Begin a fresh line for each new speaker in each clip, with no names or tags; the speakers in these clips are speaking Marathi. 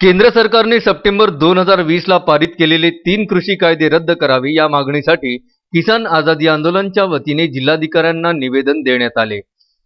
केंद्र सरकारने सप्टेंबर दोन हजार वीस ला पारित केलेले तीन कृषी कायदे रद्द करावे या मागणीसाठी किसान आझादी आंदोलनच्या वतीने जिल्हाधिकाऱ्यांना निवेदन देण्यात आले.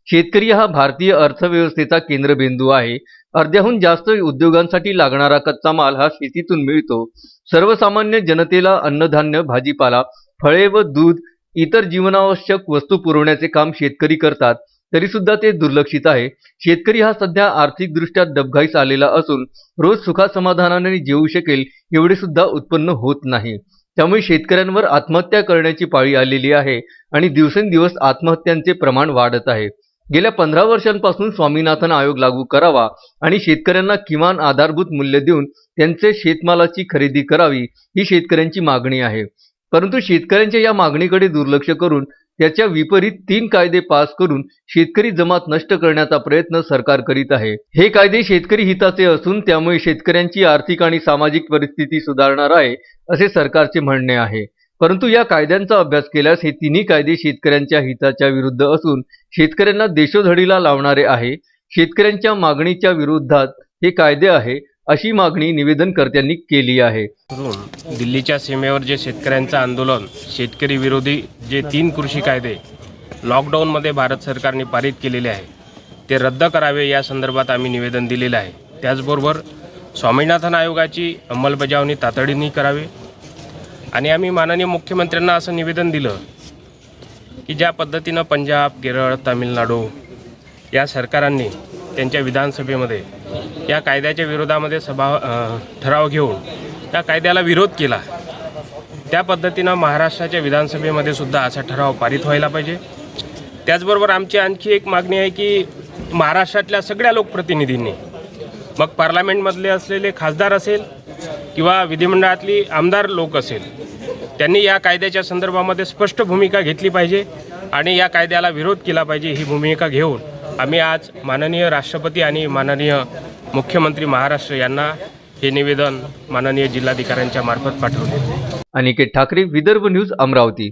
शेतकरी हा भारतीय अर्थव्यवस्थेचा केंद्रबिंदू आहे. अर्ध्याहून जास्त उद्योगांसाठी लागणारा कच्चा माल हा शेतीतून मिळतो. सर्वसामान्य जनतेला अन्नधान्य भाजीपाला फळे व दूध इतर जीवनावश्यक वस्तू पुरवण्याचे काम शेतकरी करतात. तरी सुद्धा ते दुर्लक्षित आहे. शेतकरी हा सध्या आर्थिकदृष्ट्या दबघाईस आलेला असून रोज सुखासमाधानाने जेवू शकेल एवढे सुद्धा उत्पन्न होत नाही. त्यामुळे शेतकऱ्यांवर आत्महत्या करण्याची पाळी आलेली आहे आणि दिवसेंदिवस आत्महत्यांचे प्रमाण वाढत आहे. गेल्या पंधरा वर्षांपासून स्वामीनाथन आयोग लागू करावा आणि शेतकऱ्यांना किमान आधारभूत मूल्य देऊन त्यांचे शेतमालाची खरेदी करावी ही शेतकऱ्यांची मागणी आहे. परंतु शेतकऱ्यांच्या या मागणीकडे दुर्लक्ष करून त्याच्या विपरीत तीन कायदे पास करून शेतकरी जमात नष्ट करण्याचा प्रयत्न सरकार करीत आहे. हे कायदे शेतकरी हिताचे असून त्यामुळे शेतकऱ्यांची आर्थिक आणि सामाजिक परिस्थिती सुधारणार आहे असे सरकारचे म्हणणे आहे. परंतु या कायद्यांचा अभ्यास केल्यास हे तिन्ही कायदे शेतकऱ्यांच्या हिताच्या विरुद्ध असून शेतकऱ्यांना देशोधडीला लावणारे आहे. शेतकऱ्यांच्या मागणीच्या विरोधात हे कायदे आहे. अशी मागणी निवेदनकर्त्यांनी केली आहे.
दिल्लीच्या सीमेवर जे शेतकऱ्यांचं आंदोलन शेतकरी विरोधी जे तीन कृषी कायदे लॉकडाऊनमध्ये भारत सरकारने पारित केलेले आहे ते रद्द करावे या संदर्भात आम्ही निवेदन दिलेलं आहे. त्याचबरोबर स्वामीनाथन आयोगाची अंमलबजावणी तातडीने करावी. आणि आम्ही माननीय मुख्यमंत्र्यांना असं निवेदन दिलं की ज्या पद्धतीनं पंजाब केरळ तामिळनाडू या सरकारांनी त्यांच्या विधानसभेमध्ये या कायद्याच्या विरोधामध्ये सभा ठराव घेऊन त्या कायद्याला विरोध केला. त्या पद्धतीनं महाराष्ट्राच्या विधानसभेमध्ये सुद्धा असा ठराव पारित व्हायला पाहिजे. त्याचबरोबर आमची आणखी एक मागणी आहे की महाराष्ट्रातल्या सगळ्या लोकप्रतिनिधींनी मग पार्लमेंटमधले असलेले खासदार असेल किंवा विधिमंडळातली आमदार लोक असेल त्यांनी या कायद्याच्या संदर्भामध्ये स्पष्ट भूमिका घेतली पाहिजे आणि या कायद्याला विरोध केला पाहिजे ही भूमिका घेऊन आम्ही आज माननीय राष्ट्रपती आणि माननीय मुख्यमंत्री महाराष्ट्र यांना हे निवेदन माननीय जिल्हाधिकाऱ्यांच्या मार्फत पाठवले.
अनिकेत ठाकरे विदर्भ न्यूज अमरावती.